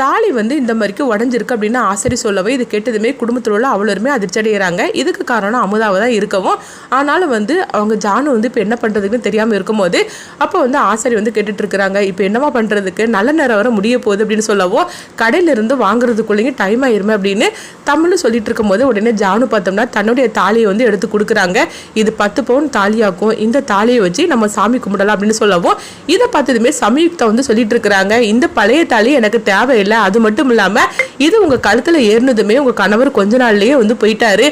தாலி வந்து இந்த மாதிரிக்கு உடஞ்சிருக்கு அப்படின்னு ஆசிரியர் சொல்லவே இது கேட்டதுமே குடும்பத்தில் உள்ள அவ்வளோருமே அதிர்ச்சி அடைகிறாங்க. இதுக்கு காரணம் அமுதாவை தான் இருக்கவும். ஆனாலும் வந்து அவங்க ஜானு வந்து இப்போ என்ன பண்ணுறதுக்குன்னு தெரியாமல் இருக்கும்போது அப்போ வந்து ஆசிரியர் வந்து கேட்டுட்ருக்குறாங்க இப்போ என்னவா பண்ணுறதுக்கு நல்ல நேரம் வர முடிய போகுது அப்படின்னு சொல்லவோ கடையிலிருந்து வாங்குறதுக்குள்ளேயும் டைம் ஆயிருமே அப்படின்னு தமிழ் சொல்லிட்டு இருக்கும்போது உடனே ஜானு பார்த்தோம்னா தன்னுடைய தாலியை வந்து எடுத்து கொடுக்குறாங்க. இது பத்து பவுன் தாலியாக்கும். இந்த தாலியை வச்சு நம்ம சாமி கும்பிடலாம் அப்படின்னு சொல்லவும் இதை பார்த்ததுமே சமயுக்தா வந்து சொல்லிட்டு இருக்கிறாங்க. இந்த பழைய தாலி எனக்கு தேவை இல்லை. அது மட்டும் இல்லாமல் இது உங்கள் கழுத்தில் ஏறினதுமே உங்கள் கணவர் கொஞ்ச நாள்லயே வந்து போயிட்டாரு.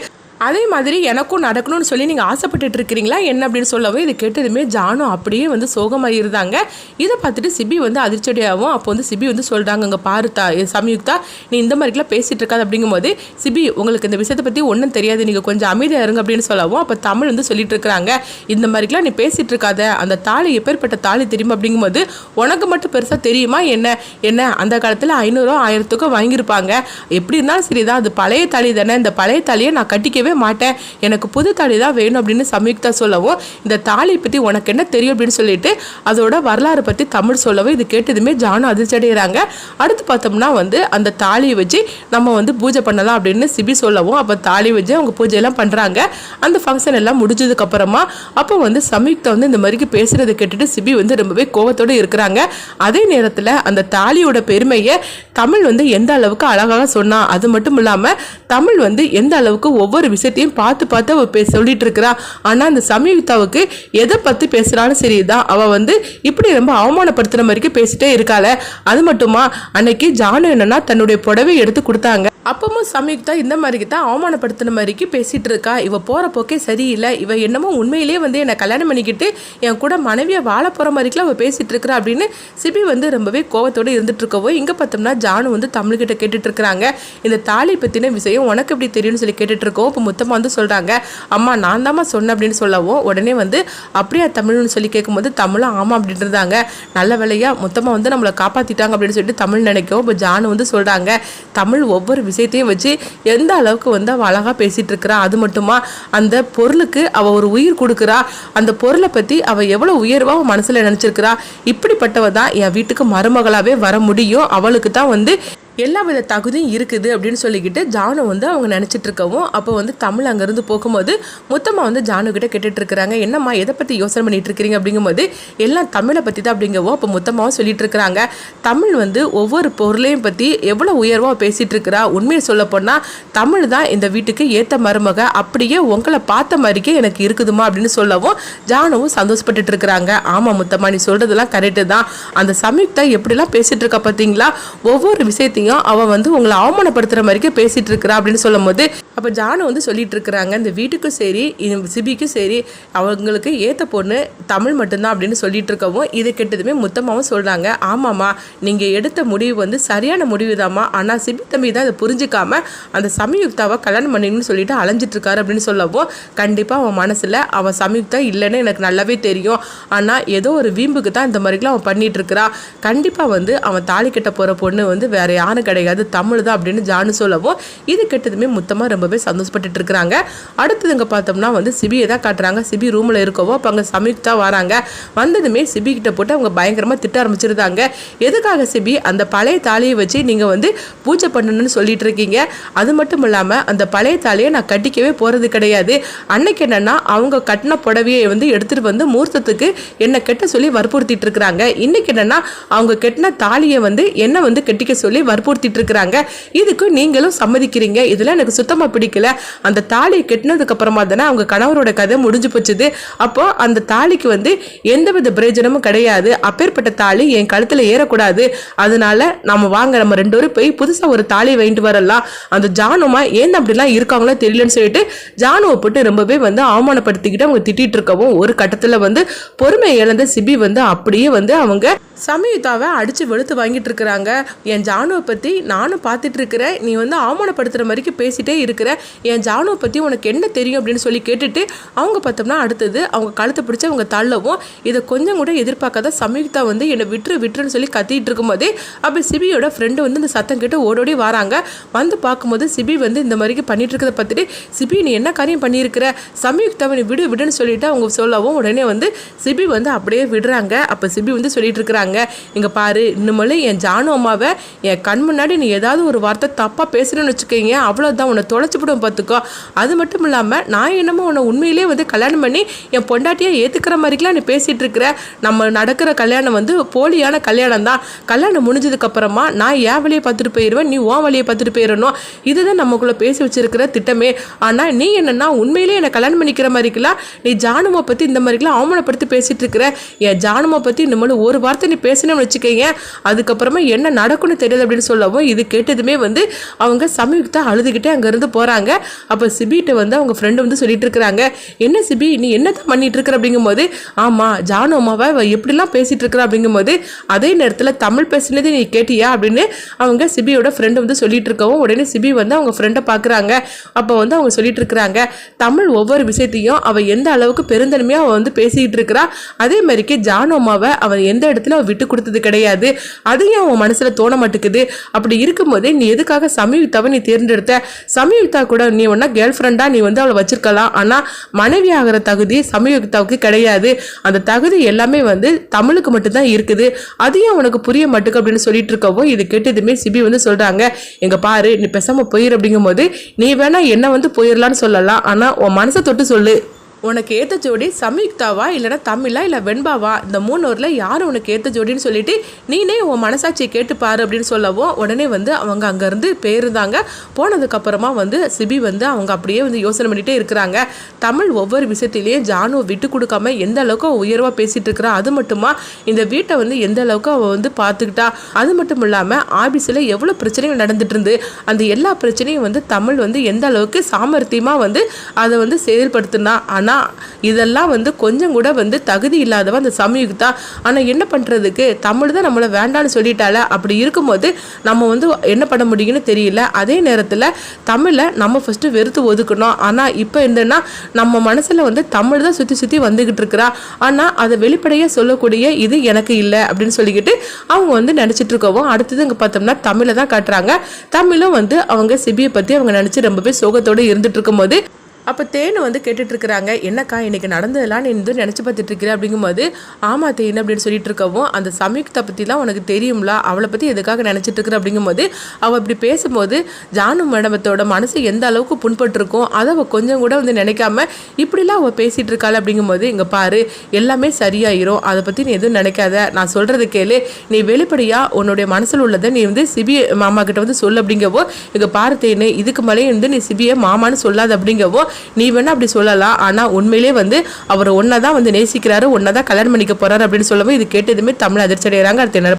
அதே மாதிரி எனக்கும் நடக்கணும்னு சொல்லி நீங்கள் ஆசைப்பட்டுட்டு இருக்கிறீங்களா? என்ன அப்படின்னு சொல்லவும் இது கேட்டதுமே ஜானும் அப்படியே வந்து சோகமாக இருந்தாங்க. இதை பார்த்துட்டு சிபி வந்து அதிர்ச்சடியாகவும் அப்போ வந்து சிபி வந்து சொல்கிறாங்க அங்கே பாருத்தா சம்யுக்தா நீ இந்த மாதிரிலாம் பேசிகிட்டு இருக்காது. அப்படிங்கும்போது சிபி உங்களுக்கு இந்த விஷயத்தை பற்றி ஒன்றும் தெரியாது. நீங்கள் கொஞ்சம் அமைதியாக இருங்க அப்படின்னு சொல்லவும் அப்போ தமிழ் வந்து சொல்லிட்டு இருக்கிறாங்க. இந்த மாதிரிக்கெலாம் நீ பேசிகிட்டு இருக்காத. அந்த தாலி எப்பேற்பட்ட தாலி தெரியுமா? அப்படிங்கும்போது உனக்கு மட்டும் பெருசாக தெரியுமா என்ன? என்ன? அந்த காலத்தில் ஐநூறுவா ஆயிரத்துக்கும் வாங்கியிருப்பாங்க. எப்படி இருந்தாலும் சரிதான். அது பழைய தாலி தானே. இந்த பழைய தாலியை நான் கட்டிக்கவே மாட்டேன். எனக்கு புது தாலி தான் வேணும் அப்படின்னு சம்யுக்தா சொல்லவும் இந்த தாலி பற்றி உனக்கு என்ன தெரியும் அப்படின்னு சொல்லிட்டு அதோட வரலாறு பற்றி தமிழ் சொல்லவும் இது கேட்டதுமே ஜானு அதிர்ச்சி அடைகிறாங்க அடுத்து பார்த்தோம்னா வந்து அந்த தாலியை வச்சு நம்ம வந்து பூஜை பண்ணலாம் அப்படின்னு சிபி சொல்லவும் அப்போ தாலி வச்சு அவங்க பூஜையெல்லாம் பண்ணுறாங்க அந்த ஃபங்க்ஷன் எல்லாம் முடிஞ்சதுக்கு அப்புறமா அப்போ வந்து சம்யுக்தா வந்து இந்த மாதிரிக்கு பேசுறதை கேட்டுட்டு சிபி வந்து ரொம்பவே கோவத்தோடு இருக்கிறாங்க. அதே நேரத்தில் அந்த தாலியோட பெருமையை தமிழ் வந்து எந்த அளவுக்கு அழகாக சொன்னா அது மட்டும் இல்லாமல் தமிழ் வந்து எந்த அளவுக்கு ஒவ்வொரு விஷயத்தையும் பார்த்து பார்த்து அவள் பே சொல்லிட்டு இருக்கிறா ஆனால் அந்த சமயுக்தாவுக்கு எதை பற்றி பேசுகிறாலும் சரிதான் அவள் வந்து இப்படி ரொம்ப அவமானப்படுத்துகிற மாதிரிக்கு பேசிட்டே இருக்காள. அது மட்டுமா? அன்னைக்கு ஜானு என்னன்னா தன்னுடைய புடவை எடுத்து கொடுத்தாங்க. அப்பமும் சம்யுக்தா இந்த மாதிரிக்கு தான் அவமானப்படுத்தின மாதிரிக்கு பேசிகிட்டு இருக்கா இவ போகிற போக்கே சரியில்லை. இவ என்னமோ உண்மையிலேயே வந்து என்னை கல்யாணம் பண்ணிக்கிட்டு என் கூட மனைவியை வாழ போகிற மாதிரிக்குலாம் அவள் பேசிகிட்டு இருக்கிறா அப்படின்னு சிபி வந்து ரொம்பவே கோவத்தோடு இருந்துட்டு இருக்கவோ பார்த்தோம்னா ஜானு வந்து தமிழ்கிட்ட கேட்டுட்டு இருக்கிறாங்க இந்த தாலி பற்றின விஷயம் உனக்கு எப்படி தெரியும்னு சொல்லி கேட்டுட்டு இருக்கோம் இப்போ மொத்தமாக வந்து சொல்கிறாங்க அம்மா நான் தாம்மா சொன்னேன் அப்படின்னு சொல்லவும் உடனே வந்து அப்படியே தமிழ்னு சொல்லி கேட்கும்போது தமிழும் ஆமாம் அப்படின்ட்டு இருந்தாங்க நல்ல வேலையாக மொத்தமாக வந்து நம்மளை காப்பாற்றிட்டாங்க அப்படின்னு சொல்லிட்டு தமிழ் நினைக்கவும் இப்போ ஜானு வந்து சொல்கிறாங்க தமிழ் ஒவ்வொரு விஷயத்தையும் வச்சு எந்த அளவுக்கு வந்து அவள் அழகாக பேசிகிட்டு இருக்கிறா அது மட்டுமா? அந்த பொருளுக்கு அவள் ஒரு உயிர் கொடுக்குறா. அந்த பொருளை பற்றி அவள் எவ்வளோ உயர்வாக அவள் மனசில் நினச்சிருக்கிறா? இப்படிப்பட்டவ தான் என் வீட்டுக்கு மருமகளாகவே வர முடியும். அவளுக்கு தான் வந்து எல்லா வித தகுதியும் இருக்குது அப்படின்னு சொல்லிக்கிட்டு ஜானு வந்து அவங்க நினச்சிட்டு இருக்கவும் அப்போ வந்து தமிழ் அங்கேருந்து போகும்போது மொத்தமாக வந்து ஜானுக்கிட்ட கிட்ட கேட்டுட்டு இருக்கிறாங்க என்னம்மா எதை பற்றி யோசனை பண்ணிட்டு இருக்கிறீங்க அப்படிங்கும்போது எல்லாம் தமிழை பற்றி தான் அப்படிங்கவோ அப்போ மொத்தமாகவும் சொல்லிட்டு இருக்கிறாங்க தமிழ் வந்து ஒவ்வொரு பொருளையும் பற்றி எவ்வளோ உயர்வாக பேசிகிட்டு இருக்கிறா உண்மையை சொல்ல போனால் தமிழ் தான் இந்த வீட்டுக்கு ஏற்ற மருமக. அப்படியே உங்களை பார்த்த மாதிரிக்கே எனக்கு இருக்குதுமா அப்படின்னு சொல்லவும் ஜானுவும் சந்தோஷப்பட்டுட்டு இருக்கிறாங்க ஆமாம் முத்தம்மா நீ சொல்கிறதெல்லாம் கரெக்டு தான். அந்த சம்யுக்தா எப்படிலாம் பேசிகிட்டு இருக்கா பார்த்தீங்களா ஒவ்வொரு விஷயத்தையும் அவ வந்து உங்களை அவமானப்படுத்துகிற மாதிரிக்கே பேசிட்டு இருக்கிறா அப்படின்னு சொல்லும் போது அப்போ ஜானு வந்து சொல்லிட்டு இருக்கிறாங்க இந்த வீட்டுக்கும் சரி சிபிக்கும் சரி அவங்களுக்கு ஏற்ற பொண்ணு தமிழ் மட்டும்தான் அப்படின்னு சொல்லிட்டு இருக்கவும் இது கெட்டதுமே முத்தமாவும் சொல்கிறாங்க ஆமாம்மா நீங்கள் எடுத்த முடிவு வந்து சரியான முடிவு தாம்மா ஆனால் சிபி தம்பி தான் அதை புரிஞ்சுக்காம அந்த சமயுக்தாவை கல்யாணம் பண்ணிக்கணும்னு சொல்லிட்டு அலைஞ்சிட்டு இருக்காரு அப்படின்னு சொல்லவும் கண்டிப்பாக அவன் மனசில் அவன் சமயுக்தா இல்லைன்னு எனக்கு நல்லாவே தெரியும். ஆனால் ஏதோ ஒரு வீம்புக்கு தான் இந்த மாதிரிலாம் அவன் பண்ணிட்டு இருக்கிறா. கண்டிப்பாக வந்து அவன் தாலி கட்ட போகிற பொண்ணு வந்து வேற ஜானு கிடையாது தமிழ் தான் அப்படின்னு ஜானு சொல்லவும் இது கெட்டதுமே முத்தமாக ரொம்பவே சந்தோஷப்பட்டுட்டு இருக்கிறாங்க. அடுத்ததுங்க பார்த்தோம்னா வந்து சிபியை தான் காட்டுறாங்க. சிபி ரூமில் இருக்கவோ அப்போ அங்கே சமயுக்தா வராங்க. வந்ததுமே சிபி கிட்ட போட்டு அவங்க பயங்கரமாக திட்ட ஆரம்பிச்சிருந்தாங்க. எதுக்காக சிபி அந்த பழைய தாலியை வச்சு நீங்கள் வந்து பூஜை பண்ணணும்னு சொல்லிட்டு இருக்கீங்க? அது மட்டும் இல்லாமல் அந்த பழைய தாலியை நான் கட்டிக்கவே போகிறது கிடையாது. அன்னைக்கு என்னன்னா அவங்க கட்டின புடவையை வந்து எடுத்துகிட்டு வந்து மூர்த்தத்துக்கு என்னை கெட்ட சொல்லி வற்புறுத்திட்டு இருக்கிறாங்க. இன்னைக்கு என்னன்னா அவங்க கெட்டின தாலியை வந்து என்ன வந்து கட்டிக்க சொல்லி வற்புறுத்திட்டு இருக்கிறாங்க இதுக்கு நீங்களும் சம்மதிக்கிறீங்க. இதெல்லாம் எனக்கு சுத்தமாக பிடிக்கல. அந்த தாலியை கெட்டினதுக்கு அப்புறமா தானே அவங்க கணவரோட கதை முடிஞ்சு போச்சுது. அப்போ அந்த தாலிக்கு வந்து எந்தவித பிரயோஜனமும் கிடையாது. அப்பேற்பட்ட தாலி என் கழுத்தில் ஏறக்கூடாது. அதனால நம்ம வாங்க நம்ம ரெண்டு பேரும் போய் புதுசாக ஒரு தாலியை வாங்கிட்டு வரலாம். அந்த ஜானுமா ஏன் அப்படிலாம் இருக்காங்களோ தெரியலன்னு சொல்லிட்டு ஜானுவை போட்டு ரொம்பவே வந்து அவமானப்படுத்திக்கிட்டு அவங்க திட்டிட்டு இருக்கவும் ஒரு கட்டத்தில் வந்து பொறுமை இழந்த சிபி வந்து அப்படியே வந்து அவங்க சமயத்தாவை அடிச்சு வெளுத்து வாங்கிட்டு இருக்கிறாங்க என் ஜானுவை பற்றி நானும் பார்த்துட்ருக்கிறேன் நீ வந்து அவமானப்படுத்துகிற மாதிரிக்கு பேசிகிட்டே இருக்கிற. என் ஜானுவை பற்றி உனக்கு என்ன தெரியும் அப்படின்னு சொல்லி கேட்டுட்டு அவங்க பார்த்தோம்னா அடுத்தது அவங்க கழுத்தை பிடிச்சி அவங்க தள்ளவும் இதை கொஞ்சம் கூட எதிர்பார்க்காத சம்யுக்தா வந்து என்னை விட்டுரு விட்டுருன்னு சொல்லி கத்திட்டு இருக்கும்போதே அப்போ சிபியோட ஃப்ரெண்டு வந்து இந்த சத்தம் கேட்டு ஓடோடி வராங்க. வந்து பார்க்கும்போது சிபி வந்து இந்த மாதிரிக்கு பண்ணிட்டு இருக்கிறத பார்த்துட்டு சிபி நீ என்ன காரியம் பண்ணியிருக்கிற? சம்யுக்தாவை நீ விடு விடுன்னு சொல்லிட்டு அவங்க சொல்லவும் உடனே வந்து சிபி வந்து அப்படியே விடுறாங்க. அப்போ சிபி வந்து சொல்லிட்டு இருக்கிறாங்க இங்கே பாரு இன்னுமேலும் என் ஜானு அம்மாவை என் கண் முன்னாடி நீ ஏதாவது ஒரு வார்த்தை தப்பாக பேசுறேன்னு வச்சுக்கோங்க அவ்வளோதான் உன்னை தொலைச்சிவிடும் பார்த்துக்கோ அது மட்டும் இல்லாமல் நான் என்னமோ உன்னை உண்மையிலே வந்து கல்யாணம் பண்ணி என் பொண்டாட்டியாக ஏற்றுக்கிற மாதிரிக்கெலாம் நீ பேசிகிட்டு இருக்கிற. நம்ம நடக்கிற கல்யாணம் வந்து போலியான கல்யாணம் தான். கல்யாணம் முடிஞ்சதுக்கப்புறமா நான் என் வழியை பார்த்துட்டு போயிடுவேன் நீ உன் வழியை பார்த்துட்டு போயிடணும் இதுதான் நமக்குள்ளே பேசி வச்சிருக்கிற திட்டமே. ஆனால் நீ என்னன்னா உண்மையிலே என்னை கல்யாணம் பண்ணிக்கிற மாதிரிக்கெல்லாம் நீ ஜானுமை பற்றி இந்த மாதிரிக்கெல்லாம் அவமானப்படுத்தி பேசிகிட்டு இருக்கிற. என் ஜானுமை பற்றி இந்த மாதிரி ஒரு வார்த்தை நீ பேசணும்னு வச்சுக்கோங்க அதுக்கப்புறமா என்ன நடக்கும்னு தெரியாது அப்படின்னு சொல்லவும் இது கேட்டதுமே வந்து அவங்க சமயுக்தா அழுதுகிட்டே அங்கேருந்து போகிறாங்க அப்போ சிபிகிட்ட வந்து அவங்க ஃப்ரெண்டு வந்து சொல்லிட்டு இருக்கிறாங்க. என்ன சிபி நீ என்ன தான் பண்ணிட்டு இருக்கிற அப்படிங்கும்போது ஆமாம் ஜானு அம்மாவை அவ எப்படிலாம் பேசிட்டு இருக்கிற அப்படிங்கும்போது அதே நேரத்தில் தமிழ் பேசினது நீ கேட்டியா அப்படின்னு அவங்க சிபியோட ஃப்ரெண்டு வந்து சொல்லிட்டு இருக்கவும் உடனே சிபி வந்து அவங்க ஃப்ரெண்டை பார்க்குறாங்க அப்போ வந்து அவங்க சொல்லிட்டு இருக்கிறாங்க தமிழ் ஒவ்வொரு விஷயத்தையும் அவள் எந்த அளவுக்கு பெருந்தன்மையாக அவள் வந்து பேசிக்கிட்டு இருக்கிறா அதே மாதிரிக்கு ஜானு அம்மாவை அவன் எந்த இடத்துல அவள் விட்டு கொடுத்தது கிடையாது. அதையும் அவன் மனசில் தோண மாட்டேங்குது. அப்படி இருக்கும்போதே நீ எதுக்காக சமயுக்தாவை நீ தேர்ந்தெடுத்த? சமயுக்தா கூட நீ ஒன்றா கேர்ள் ஃப்ரெண்டாக நீ வந்து அவளை வச்சிருக்கலாம். ஆனால் மனைவி ஆகிற தகுதி சமயுக்தாவுக்கு கிடையாது. அந்த தகுதி எல்லாமே வந்து தமிழுக்கு மட்டும்தான் இருக்குது. அதையும் அவனுக்கு புரிய மாட்டுக்கு அப்படின்னு சொல்லிட்டு இருக்கவோ இது கேட்டதுமே சிபி வந்து சொல்கிறாங்க எங்க பாரு நீ பேசாமல் போயிரு அப்படிங்கும்போது நீ வேணா என்ன வந்து போயிடலான்னு சொல்லலாம். ஆனால் உன் மனசை தொட்டு சொல்லு. உனக்கு ஏற்ற ஜோடி சம்யுக்தாவா இல்லைனா தமிழா இல்லை வெண்பாவா? இந்த மூணூரில் யார் உனக்கு ஏற்ற ஜோடின்னு சொல்லிட்டு நீனே உன் மனசாட்சியை கேட்டு பாரு அப்படின்னு சொல்லவும் உடனே வந்து அவங்க அங்கேருந்து போயிருந்தாங்க போனதுக்கப்புறமா வந்து சிபி வந்து அவங்க அப்படியே வந்து யோசனை பண்ணிகிட்டே இருக்கிறாங்க. தமிழ் ஒவ்வொரு விஷயத்திலையும் ஜானுவை விட்டு கொடுக்காம எந்த அளவுக்கு உயர்வாக பேசிகிட்டு இருக்கிறா அது மட்டுமா? இந்த வீட்டை வந்து எந்த அளவுக்கு அவள் வந்து பார்த்துக்கிட்டா? அது மட்டும் இல்லாமல் ஆபீஸில் எவ்வளோ பிரச்சனைகள் நடந்துட்டு இருந்து அந்த எல்லா பிரச்சனையும் வந்து தமிழ் வந்து எந்த அளவுக்கு சாமர்த்தியமாக வந்து அதை வந்து செயல்படுத்தினா? ஆனால் இதெல்லாம் வந்து கொஞ்சம் கூட வந்து தகுதி இல்லாதவ அந்த சமயுக்தா ஆனால் என்ன பண்ணுறதுக்கு தமிழ் தான் நம்மளை வேண்டான்னு சொல்லிட்டால அப்படி இருக்கும்போது நம்ம வந்து என்ன பண்ண முடியும்னு தெரியல. அதே நேரத்தில் தமிழை நம்ம ஃபஸ்ட்டு வெறுத்து ஒதுக்கணும். ஆனால் இப்போ என்னன்னா நம்ம மனசில் வந்து தமிழ் தான் சுற்றி சுற்றி வந்துக்கிட்டு இருக்கிறா. ஆனால் அதை வெளிப்படையாக சொல்லக்கூடிய இது எனக்கு இல்லை அப்படின்னு சொல்லிக்கிட்டு அவங்க வந்து நினச்சிட்டு இருக்கவும் அடுத்தது இங்கே பார்த்தோம்னா தமிழை தான் காட்டுறாங்க. தமிழும் வந்து அவங்க சிபியை பற்றி அவங்க நினச்சி ரொம்பவே சோகத்தோடு இருந்துட்டு இருக்கும்போது அப்போ தேனு வந்து கேட்டுட்ருக்குறாங்க என்னக்கா இன்றைக்கி நடந்ததெல்லாம் நீ வந்து நினச்சி பார்த்துட்ருக்கிற? அப்படிங்கும்போது ஆமா தேனு அப்படின்னு சொல்லிட்டு இருக்கவும் அந்த சமயுக்தா பற்றிலாம் உனக்கு தெரியும்ல அவளை பற்றி எதுக்காக நினச்சிட்டு அப்படிங்கும்போது அவள் இப்படி பேசும்போது ஜானு மேடமத்தோட மனசு எந்த அளவுக்கு புண்பட்டிருக்கும் அதை அவள் கொஞ்சம் கூட வந்து நினைக்காம இப்படிலாம் அவள் பேசிகிட்டு இருக்காள் அப்படிங்கும்போது இங்கே பாரு எல்லாமே சரியாயிரும் அதை பற்றி நீ எதுவும் நினைக்காத நான் சொல்கிறது கேளு நீ வெளிப்படையாக உன்னுடைய மனசில் உள்ளதை நீ வந்து சிபி மாமா கிட்ட வந்து சொல்லு அப்படிங்கவோ இங்கே பாரு தேனு இதுக்கு மேலே வந்து நீ சிபியை மாமான்னு சொல்லாது அப்படிங்கவோ நீ வேணால் அப்படி சொல்லலாம். ஆனால் உண்மையிலே வந்து அவர் ஒன்றை தான் வந்து நேசிக்கிறாரு ஒன்றை தான் கல்யாணம் பண்ணிக்க போறாரு அப்படின்னு சொல்லவும் இது கேட்டதுமே தமிழ் அதிர்ச்சி அடைகிறாங்க அடுத்த என்ன